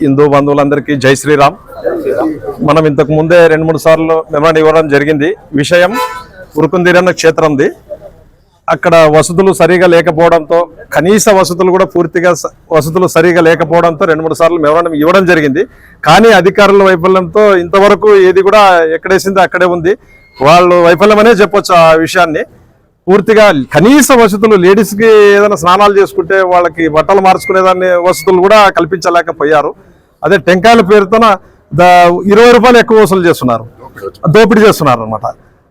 హిందూ బంధువులందరికీ జై శ్రీరామ్. మనం ఇంతకు ముందే రెండు మూడు సార్లు మెమరాండం ఇవ్వడం జరిగింది. విషయం ఉరుకుందిరన్న క్షేత్రంది. అక్కడ వసతులు సరిగా లేకపోవడంతో కనీస వసతులు కూడా పూర్తిగా స- వసతులు సరిగా లేకపోవడంతో రెండు మూడు సార్లు మెమరాండం ఇవ్వడం జరిగింది. కానీ అధికారుల వైఫల్యంతో ఇంతవరకు ఏది కూడా ఎక్కడేసింది అక్కడే ఉంది. వాళ్ళు వైఫల్యం అనే చెప్పొచ్చు ఆ విషయాన్ని. పూర్తిగా కనీస వసతులు లేడీస్కి ఏదైనా స్నానాలు చేసుకుంటే వాళ్ళకి బట్టలు మార్చుకునేదాన్ని వసతులు కూడా కల్పించలేకపోయారు. అదే టెంకాయల పేరుతోన ద- ఇరవై రూపాయలు ఎక్కువ వసూలు చేస్తున్నారు. దోపిడీ చేస్తున్నారు అనమాట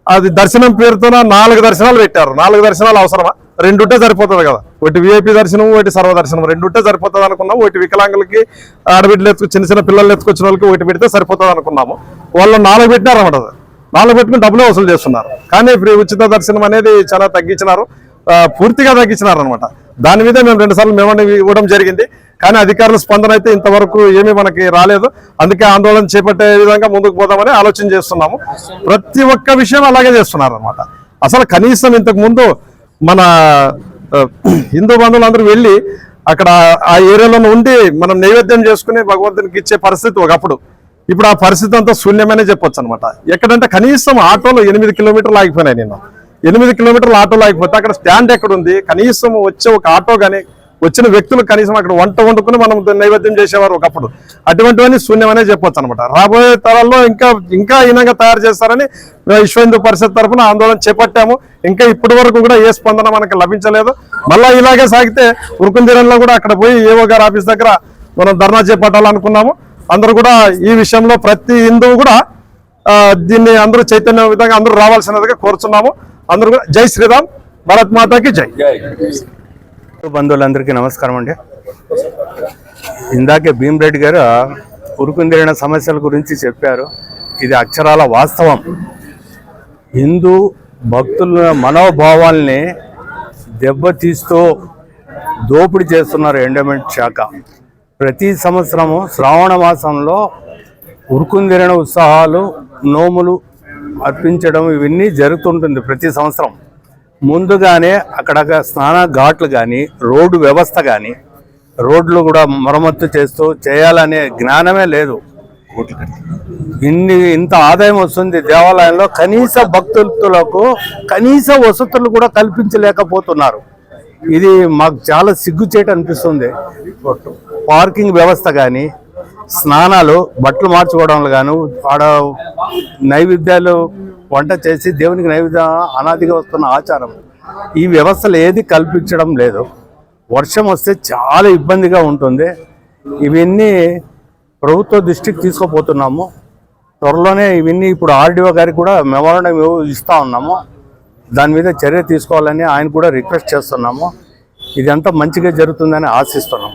అది దర్శనం పేరుతోన నాలుగు దర్శనాలు పెట్టారు. నాలుగు దర్శనాలు అవసరమా? రెండుంటే సరిపోతుంది కదా. ఒకటి విఐపి దర్శనం ఒకటి సర్వదర్శనం రెండుంటే సరిపోతుంది అనుకున్నాము. ఒకటి వికలాంగులకి ఆడబిడ్డలు ఎత్తుకు చిన్న చిన్న పిల్లలు ఎత్తుకొచ్చిన వాళ్ళకి ఒకటి పెడితే సరిపోతుంది అనుకున్నాము. వాళ్ళు నాలుగు పెట్టినారు అనమాట వాళ్ళు పెట్టుకుని డబ్బులే వసూలు చేస్తున్నారు. కానీ ఫ్రీ ఉచిత దర్శనం అనేది చాలా తగ్గించినారు. పూర్తిగా తగ్గించినారు అనమాట దాని మీద మేము రెండు సార్లు మేము ఇవ్వడం జరిగింది. కానీ అధికారుల స్పందన అయితే ఇంతవరకు ఏమీ మనకి రాలేదు. అందుకే ఆందోళన చేపట్టే విధంగా ముందుకు పోదామని ఆలోచన చేస్తున్నాము. ప్రతి ఒక్క విషయం అలాగే చేస్తున్నారు అనమాట అసలు కనీసం ఇంతకు ముందు మన హిందూ హిందూ బంధువులందరూ వెళ్ళి అక్కడ ఆ ఏరియాలో ఉండి మనం నైవేద్యం చేసుకుని భగవంతునికి ఇచ్చే పరిస్థితి ఒకప్పుడు. ఇప్పుడు ఆ పరిస్థితి అంతా శూన్యమనే చెప్పొచ్చు అనమాట ఎక్కడంటే కనీసం ఆటోలో ఎనిమిది కిలోమీటర్లు ఆగిపోయినాయి నేను ఎనిమిది కిలోమీటర్లు ఆటోలో ఆగిపోతే అక్కడ స్టాండ్ ఎక్కడ ఉంది కనీసం వచ్చే ఒక ఆటో కానీ వచ్చిన వ్యక్తులు కనీసం అక్కడ వంట వండుకుని మనం నైవేద్యం చేసేవారు ఒకప్పుడు. అటువంటివన్నీ శూన్యమనే చెప్పొచ్చు అనమాట రాబోయే తరాల్లో ఇంకా ఇంకా హీనంగా తయారు చేస్తారని విశ్వ హిందూ పరిషత్ తరఫున ఆందోళన చేపట్టాము. ఇంకా ఇప్పటి వరకు కూడా ఏ స్పందన మనకు లభించలేదు. మళ్ళీ ఇలాగే సాగితే ఉరుకుందీరంలో కూడా అక్కడ పోయి ఏవో గారు ఆఫీస్ దగ్గర మనం ధర్నా చేపట్టాలనుకున్నాము. అందరూ కూడా ఈ విషయంలో ప్రతి హిందువు కూడా దీన్ని అందరూ చైతన్య విధంగా అందరూ రావాల్సినదిగా కోరుచున్నాము. అందరూ కూడా జై శ్రీరామ్. భారత్ మాతాకి జై. బంధువులందరికీ నమస్కారం అండి. ఇందాకే భీమరెడ్డి గారు ఉరుకుందిరిన సమస్యల గురించి చెప్పారు. ఇది అక్షరాల వాస్తవం. హిందూ భక్తుల మనోభావాల్ని దెబ్బతీస్తూ దోపిడీ చేస్తున్నారు ఎండోమెంట్ శాఖ. ప్రతి సంవత్సరము శ్రావణ మాసంలో ఉరుకుందిరిన ఉత్సాహాలు నోములు అర్పించడం ఇవన్నీ జరుగుతుంటుంది ప్రతి సంవత్సరం. ముందుగానే అక్కడ స్నాన ఘాట్లు కానీ రోడ్డు వ్యవస్థ కానీ రోడ్లు కూడా మరమ్మత్తు చేస్తూ చేయాలనే జ్ఞానమే లేదు. ఇన్ని ఇంత ఆదాయం వస్తుంది దేవాలయంలో కనీస భక్తులకు కనీస వసతులు కూడా కల్పించలేకపోతున్నారు. ఇది మాకు చాలా సిగ్గుచేట అనిపిస్తుంది. పార్కింగ్ వ్యవస్థ కానీ స్నానాలు బట్టలు మార్చుకోవడంలో గాను ఆడ నైవేద్యాలు వంట చేసి దేవునికి నైవేద్యం అనాదిగా వస్తున్న ఆచారం. ఈ వ్యవస్థలు ఏది కల్పించడం లేదు. వర్షం వస్తే చాలా ఇబ్బందిగా ఉంటుంది. ఇవన్నీ ప్రభుత్వ దృష్టికి తీసుకుపోతున్నాము. త్వరలోనే ఇవన్నీ ఇప్పుడు ఆర్డీఓ గారికి కూడా మెమోరాండం ఇస్తూ ఉన్నాము. దాని మీద చర్య తీసుకోవాలని ఆయన కూడా రిక్వెస్ట్ చేస్తున్నాము. ఇదంతా మంచిగా జరుగుతుందని ఆశిస్తున్నాం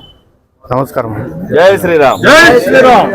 నమస్కారం జై శ్రీరామ్. జై శ్రీరామ్.